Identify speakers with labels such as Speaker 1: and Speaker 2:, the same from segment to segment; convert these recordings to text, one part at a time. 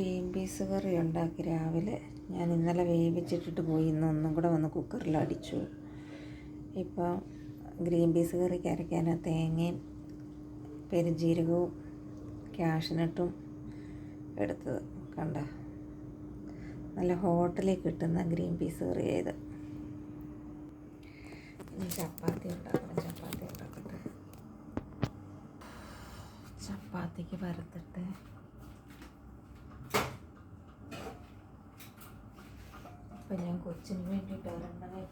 Speaker 1: Green peas കറി ഉണ്ടാക്കി രാവിലെ. ഞാൻ ഇന്നലെ വേവിച്ചിട്ടിട്ട് പോയി. ഇന്ന് ഒന്നും കൂടെ വന്ന് കുക്കറിൽ അടിച്ചു. ഇപ്പോൾ ഗ്രീൻ പീസ് കറിക്ക് അരയ്ക്കാൻ തേങ്ങയും പെരുജീരകവും ക്യാഷിനട്ടും എടുത്തത്. കണ്ട? നല്ല ഹോട്ടലിൽ കിട്ടുന്ന ഗ്രീൻ പീസ് കറി ചെയ്ത് ചപ്പാത്തി ഉണ്ടാക്കണം. ചപ്പാത്തി ഉണ്ടാക്കട്ടെ. ചപ്പാത്തിക്ക് പരത്തിട്ട് അപ്പം ഞാൻ കൊച്ചിന് വേണ്ടിയിട്ട് ഒരെണ്ണമേ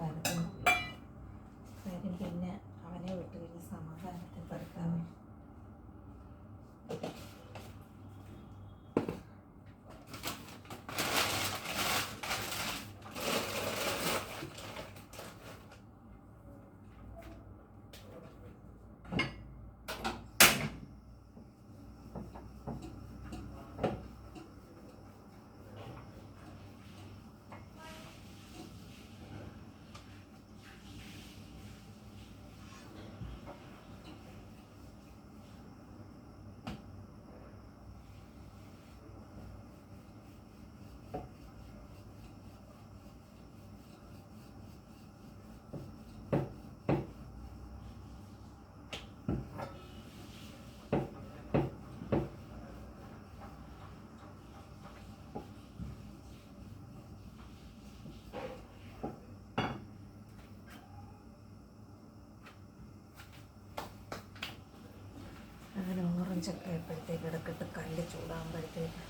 Speaker 1: ആയപ്പോഴത്തേക്ക് ഇടക്കിട്ട് കല്ല് ചൂടാകുമ്പോഴത്തേക്ക്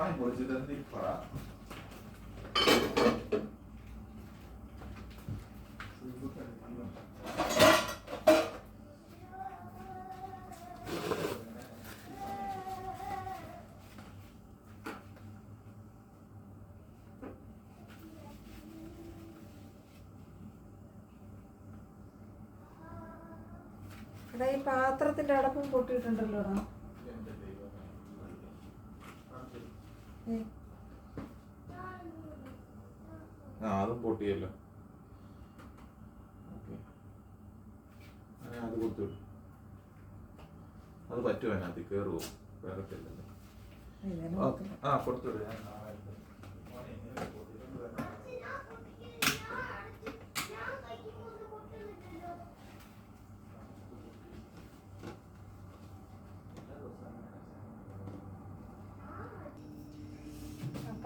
Speaker 2: വാങ്ങി പൊളിച്ചിട്ട് എന്ത് ഈ പറ
Speaker 1: എടാ ഈ പാത്രത്തിന്റെ അടപ്പും പൊട്ടിയിട്ടുണ്ടല്ലോടാ.
Speaker 2: ആ അതും പൊട്ടിയല്ലോ. അത് കൊടുത്തു. അത് പറ്റുമോ അതിനകത്ത്? കയറുമോ
Speaker 1: കയറത്തില്ലല്ലോ.
Speaker 2: ആ കൊടുത്തു ഞാൻ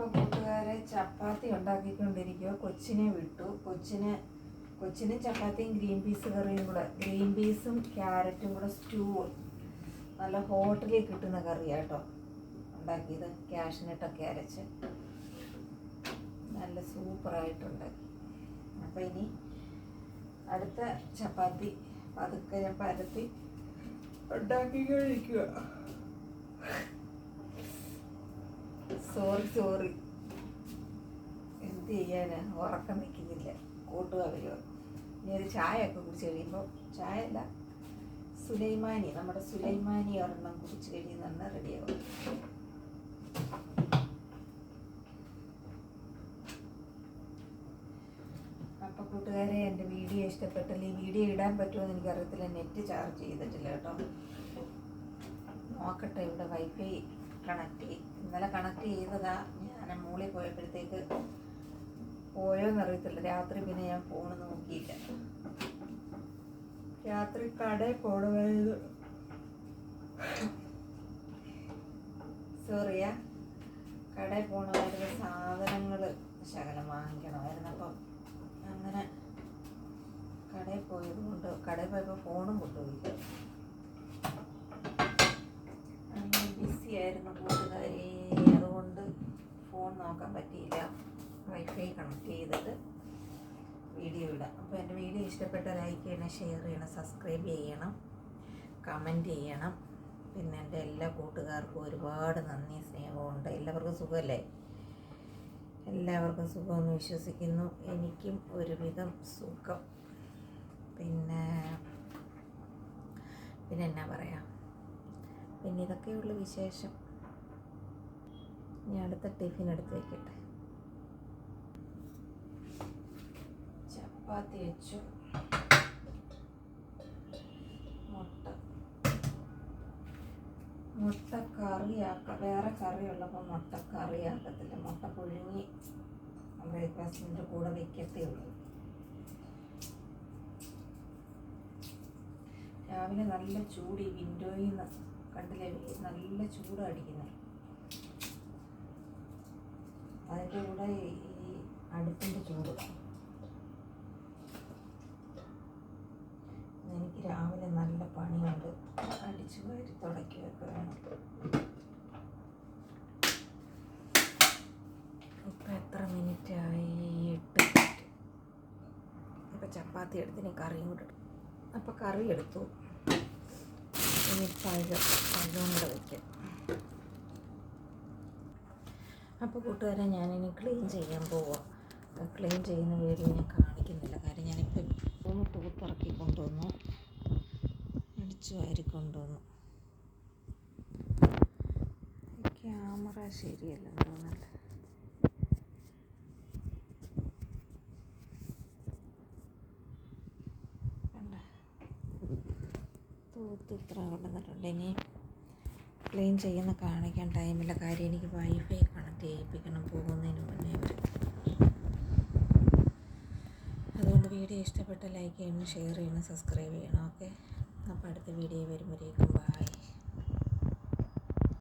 Speaker 1: അപ്പം കൂട്ടുകാരെ ചപ്പാത്തി ഉണ്ടാക്കിക്കൊണ്ടിരിക്കുക കൊച്ചിനെ വിട്ടു. കൊച്ചിന് കൊച്ചിന് ചപ്പാത്തിയും ഗ്രീൻ പീസ് കറിയും കൂടെ ഗ്രീൻ പീസും ക്യാരറ്റും കൂടെ സ്റ്റൂ. നല്ല ഹോട്ടലിൽ കിട്ടുന്ന കറിയാട്ടോ ഉണ്ടാക്കിയത്. ക്യാഷിനിട്ടൊക്കെ അരച്ച്. നല്ല സൂപ്പറായിട്ടുണ്ടാക്കി അപ്പം ഇനി അടുത്ത ചപ്പാത്തി പതുക്കെ ഞാൻ പരത്തി ഉണ്ടാക്കി സോറി സോറി എന്ത് ചെയ്യാനാ? ഉറക്കം നിൽക്കുന്നില്ല കൂട്ടുക വരുമോ ഇനി ഒരു ചായ ഒക്കെ കുടിച്ച് കഴിയുമ്പോൾ ചായ അല്ല സുലൈമാനി നമ്മുടെ സുലൈമാനി ഒരെണ്ണം കുടിച്ച് കഴിയുന്ന റെഡിയാവും. അപ്പോൾ കൂട്ടുകാരെ എന്റെ വീഡിയോ ഇഷ്ടപ്പെട്ടില്ല ഈ വീഡിയോ ഇടാൻ പറ്റുമോ എന്ന് എനിക്കറിയത്തില്ല. നെറ്റ് ചാർജ് ചെയ്തിട്ടില്ല കേട്ടോ. നോക്കട്ടെ ഇവിടെ വൈഫൈ കണക്ട് ഇന്നലെ കണക്ട് ചെയ്തതാ ഞാൻ മുകളിൽ പോയപ്പോഴത്തേക്ക് പോയോന്ന് അറിയത്തില്ല. രാത്രി പിന്നെ ഞാൻ ഫോൺ നോക്കിയില്ല. രാത്രി കടയിൽ പോണമായിരുന്നു. സോറിയാ കടയിൽ പോകണമായിരുന്നു സാധനങ്ങൾ ശകലം വാങ്ങിക്കണമായിരുന്നു അപ്പം അങ്ങനെ കടയിൽ പോയത് കൊണ്ട് കടയിൽ പോയപ്പോൾ ഫോണും കൊണ്ടുപോയി നോക്കാൻ പറ്റിയില്ല. വൈഫൈ കണക്ട് ചെയ്തിട്ട് വീഡിയോ ഇടാം. അപ്പോൾ എന്റെ വീഡിയോ ഇഷ്ടപ്പെട്ട ലൈക്ക് ചെയ്യണം ഷെയർ ചെയ്യണം സബ്സ്ക്രൈബ് ചെയ്യണം കമന്റ് ചെയ്യണം. പിന്നെ എന്റെ എല്ലാ കൂട്ടുകാർക്കും ഒരുപാട് നന്ദി സ്നേഹമുണ്ട്. എല്ലാവർക്കും സുഖമല്ലേ? എല്ലാവർക്കും സുഖമെന്ന് വിശ്വസിക്കുന്നു. എനിക്കും ഒരുവിധം സുഖം. പിന്നെ പിന്നെ എന്നാ പറയാം? പിന്നെ ഇതൊക്കെയുള്ള വിശേഷം. ഇനി അടുത്ത ടിഫിൻ എടുത്ത് ചപ്പാത്തി വെച്ചു. മുട്ട. കറിയാക്ക വേറെ കറിയുള്ളപ്പോൾ മുട്ട കറിയാക്കത്തില്ല മുട്ട പുഴുങ്ങി ബ്രേക്ക്ഫാസ്റ്റിന്റെ കൂടെ വയ്ക്കത്തേ ഉള്ളൂ. രാവിലെ നല്ല ചൂട് ഈ വിൻഡോയിൽ നിന്ന് കണ്ടില്ലേ? നല്ല ചൂടാണ് അടിക്കുന്നത് അതിന്റെ കൂടെ ഈ അടുപ്പിന്റെ ചൂട്. എനിക്ക് രാവിലെ നല്ല പണിയുണ്ട്. അടിച്ചു വാരി തുടയ്ക്കുകയൊക്കെ വേണം ഇപ്പം എത്ര മിനിറ്റ് ആയി എട്ട് മിനിറ്റ്. ഇപ്പം ചപ്പാത്തി എടുത്തിന് കറിയും കൂടെ അപ്പം കറി എടുത്തു. ഇനി പഴം പഴവും കൂടെ വയ്ക്കാം അപ്പോൾ കൂട്ടുകാരെ ഞാനിനി ക്ലീൻ ചെയ്യാൻ പോവാം. ക്ലീൻ ചെയ്യുന്ന വീഡിയോ ഞാൻ കാണിക്കുന്നില്ല. കാര്യം ഞാനിപ്പോൾ ഒന്ന് തൂത്തിറക്കി കൊണ്ടുവന്നു. അടിച്ചു വാരി കൊണ്ടുവന്നു. ക്യാമറ ശരിയല്ല തോന്നല്ല കണ്ട? തൂത്ത് ഇത്ര കൊണ്ടുവന്നിട്ടുണ്ട് ഇനി ക്ലീൻ ചെയ്യുന്ന കാണിക്കാൻ ടൈമില്ല കാര്യം എനിക്ക് വൈഫൈ കണക്ട് ചെയ്യിപ്പിക്കണം പോകുന്നതിന് മുന്നേ. അവർ അതുകൊണ്ട് വീഡിയോ ഇഷ്ടപ്പെട്ട ലൈക്ക് ചെയ്യണം ഷെയർ ചെയ്യണം സബ്സ്ക്രൈബ് ചെയ്യണം ഓക്കെ അപ്പോൾ അടുത്ത വീഡിയോ വരുമ്പോഴേക്കും